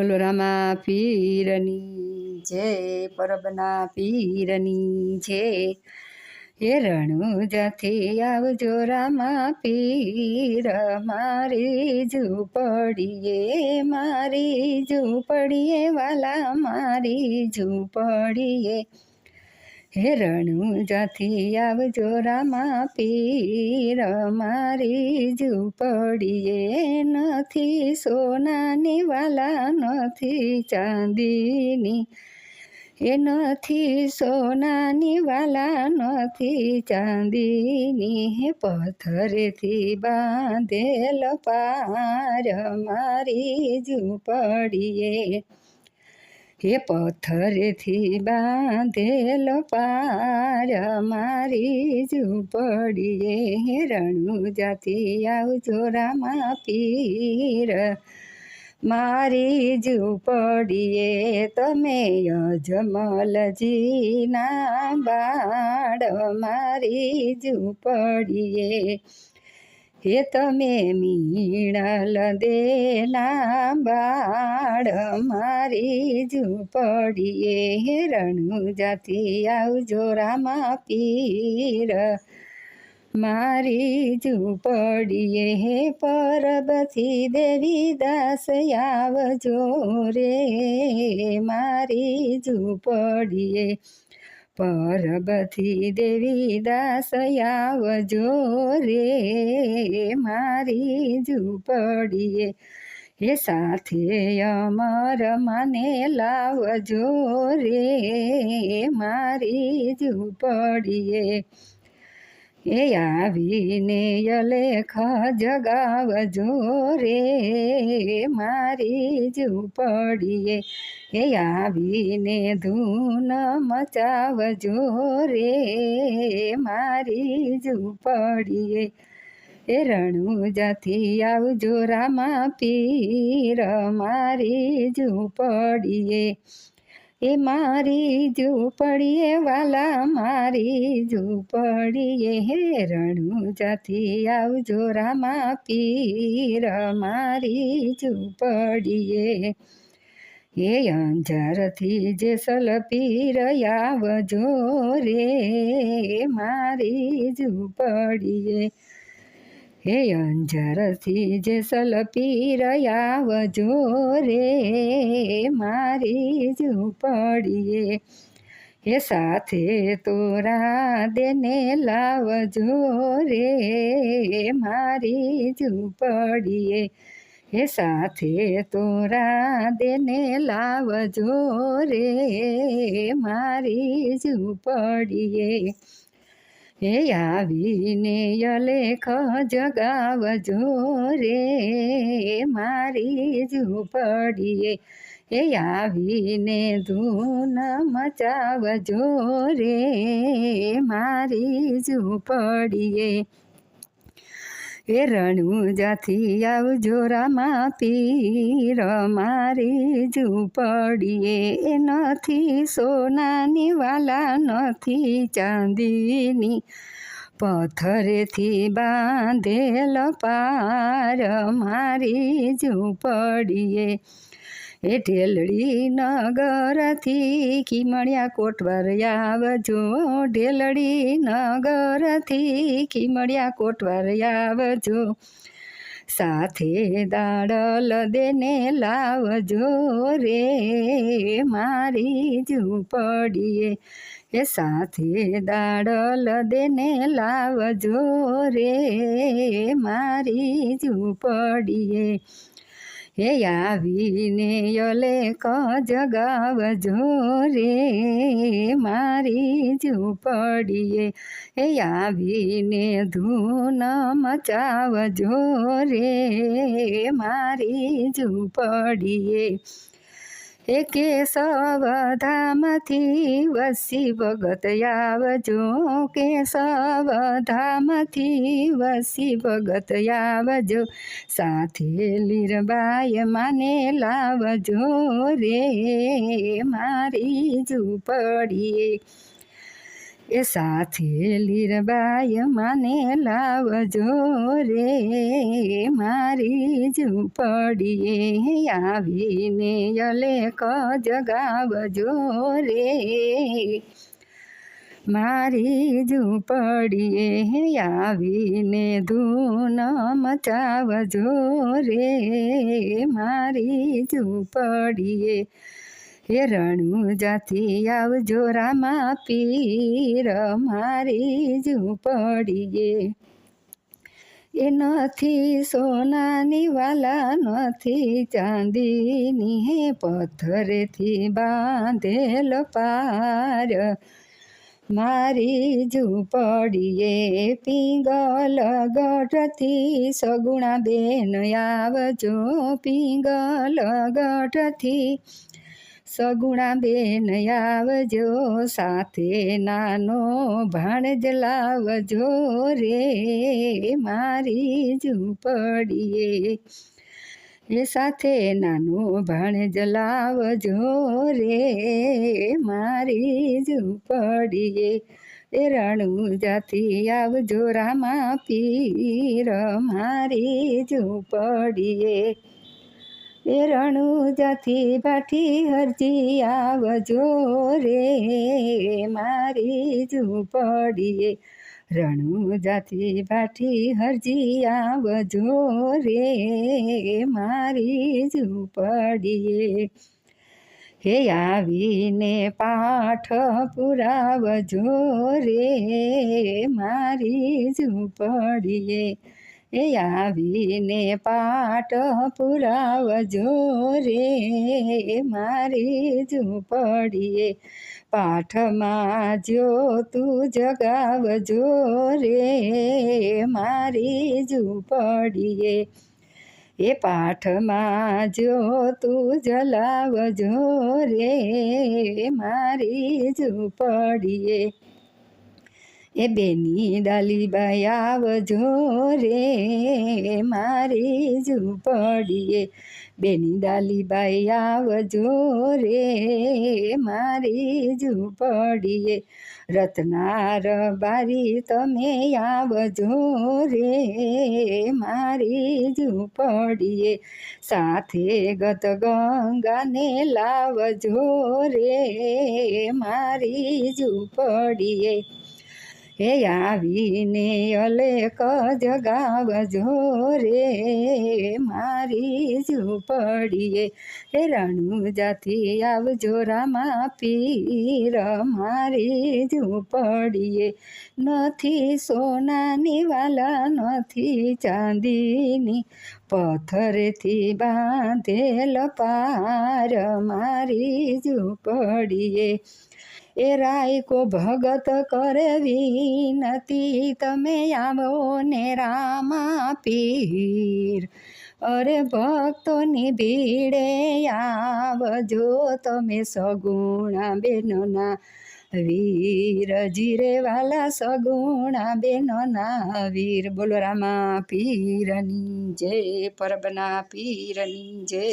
બોલો રામા પીરની જય પરબના પીરની જય એ રણુજથી આવજો રામા પીર મારી ઝૂંપડીએ મારી ઝૂંપડીએ વાલા મારી ઝૂંપડીએ હે રણુજાથી આવજો રામા પીર, મારી ઝૂંપડીએ નથી સોનાની વાલા, નથી ચાંદીની. એ નથી સોનાની વાલા, નથી ચાંદીની. હે પથ્થરેથી બાંધેલ પાર, મારી ઝૂંપડીએ હે પથ્થરેથી બાંધેલ પાર મારી ઝૂંપડીએ હે રણુજાથી આવજો રામા પીર. મારી ઝૂંપડીએ તમે અજમલજીના બાળ મારી ઝૂંપડીએ હે તમે મીણલ દેલા બાળ મારી ઝૂંપડીએ હેરણું જાતિ આવજો રામા પીર. મારી ઝૂંપડીએ હે પરબથી દેવી દાસ આવજો રે. મારી ઝૂંપડીએ પરબથી દેવી દાસ આવજો રે, મારી ઝૂંપડીએ. હે સાથે અમર મને લાવજો રે, મારી ઝૂંપડીએ. એ આવીને અલેખ જગાવજો રે મારી ઝૂંપડીએ એ આવીને ધૂન મચાવજો રે મારી ઝૂંપડીએ એ રણુજાથી આવજો રામા પીર, મારી ઝૂંપડીએ એ મારી ઝૂંપડીએ વાલા, મારી ઝૂંપડીએ હે રણુજાથી આવજો રામા પીર, મારી ઝૂંપડીએ. હે અંજારથી જેસલ પીર આવજો રે, મારી ઝૂંપડીએ. હે અંજારથી જેસલ પીર વજો રે, મારી ઝૂંપડીએ હે સાથે તોરા દેને લાવજો રે, મારી ઝૂંપડીએ હે સાથે તોરા દેને લાવજો રે, મારી ઝૂંપડીએ હે આવીને અલેખ જગાવજો રે મારી ઝૂંપડીએ હે આવીને ધૂન મચાવજો રે મારી ઝૂંપડીએ એ રણુજાથી આવજો રામા પીર મારી ઝૂંપડીએ એ નથી સોનાની વાલા નથી ચાંદીની. પથ્થરેથી બાંધેલ પાર મારી ઝૂંપડીએ એ ઢેલડી નગરથી ખીમળિયા કોટવાર આવજો. ઢેલડી નગરથી ખીમળિયા કોટવાર આવજો. સાથે દાડલ દેને લાવજો રે મારી ઝૂંપડીએ એ સાથે દાડલ દેને લાવજો રે મારી ઝૂંપડીએ હે આવીને યલેખ જગાવજો રે મારી ઝૂંપડીએ હે આવીને ધૂન મચાવજો રે મારી ઝૂંપડીએ એ કેશવધામથી વસી ભગત આવજો, કેશવધામથી વસી ભગત આવજો, સાથે લીરબાઈ માને લાવજો રે મારી ઝૂંપડીએ. એ સાથે લીરબાય માને લાવજો રે. મારી ઝૂંપડીએ આવીને અલેખ જગાવજો રે. મારી ઝૂંપડીએ આવીને ધૂન મચાવજો રે. મારી ઝૂંપડીએ હે રણુજાથી આવજો રામા પીર, મારી ઝૂંપડીએ એ નથી સોનાની વાલા, નથી ચાંદીની, હે પથ્થરેથી બાંધેલ પાર. મારી ઝૂંપડીએ પિંગલ ગઢથી સગુણા બેન આવજો, પિંગલ ગઢથી સગુણા બેન આવજો, સાથે નાનો ભાણજ લાવજો રે, મારી ઝૂંપડીએ એ સાથે નાનો ભાણજ લાવજો રે, મારી ઝૂંપડીએ એ રણું જાતી આવજો, રામા પીર, મારી ઝૂંપડીએ એ રણુજાથી બાઠી હરજી આવજો રે, મારી ઝૂંપડીએ રણુજાથી બાઠી હરજી આવજો રે, મારી ઝૂંપડીએ હે આવીને પાઠ પુરાવજો રે, મારી ઝૂંપડીએ એ આવીને પાટ પુરાવજો રે મારી ઝૂંપડીએ પાઠમાં જો તું જગાવજો રે મારી ઝૂંપડીએ એ પાઠમાં જો તું જલાવજો રે મારી ઝૂંપડીએ એ બેની ડાલીબાઈ આવજો રે, મારી ઝૂંપડીએ બેની ડાલીબાઈ આવજો રે, મારી ઝૂંપડીએ રત્નાર બારી તમે આવજો રે, મારી ઝૂંપડીએ સાથે ગત ગંગાને લાવજો રે, મારી ઝૂંપડીએ હે આવીને અલેક જગાવજો રે મારી ઝૂંપડીએ હે રણુજાથી આવજો રામા પીર મારી ઝૂંપડીએ નથી સોનાની વાલા, નથી ચાંદીની પથ્થરથી બાંધેલ પાર, મારી ઝૂંપડીએ એ રાયકો ભગત કરે વિનતી તમે આવો ને રામા પીર અરે ભક્તોની ભીડે આવજો તમે સગુણા બેનોના વીર. જીરે વાલા સગુણા બેનોના વીર. બોલો રામા પીરની જય પરબના પીરની જય.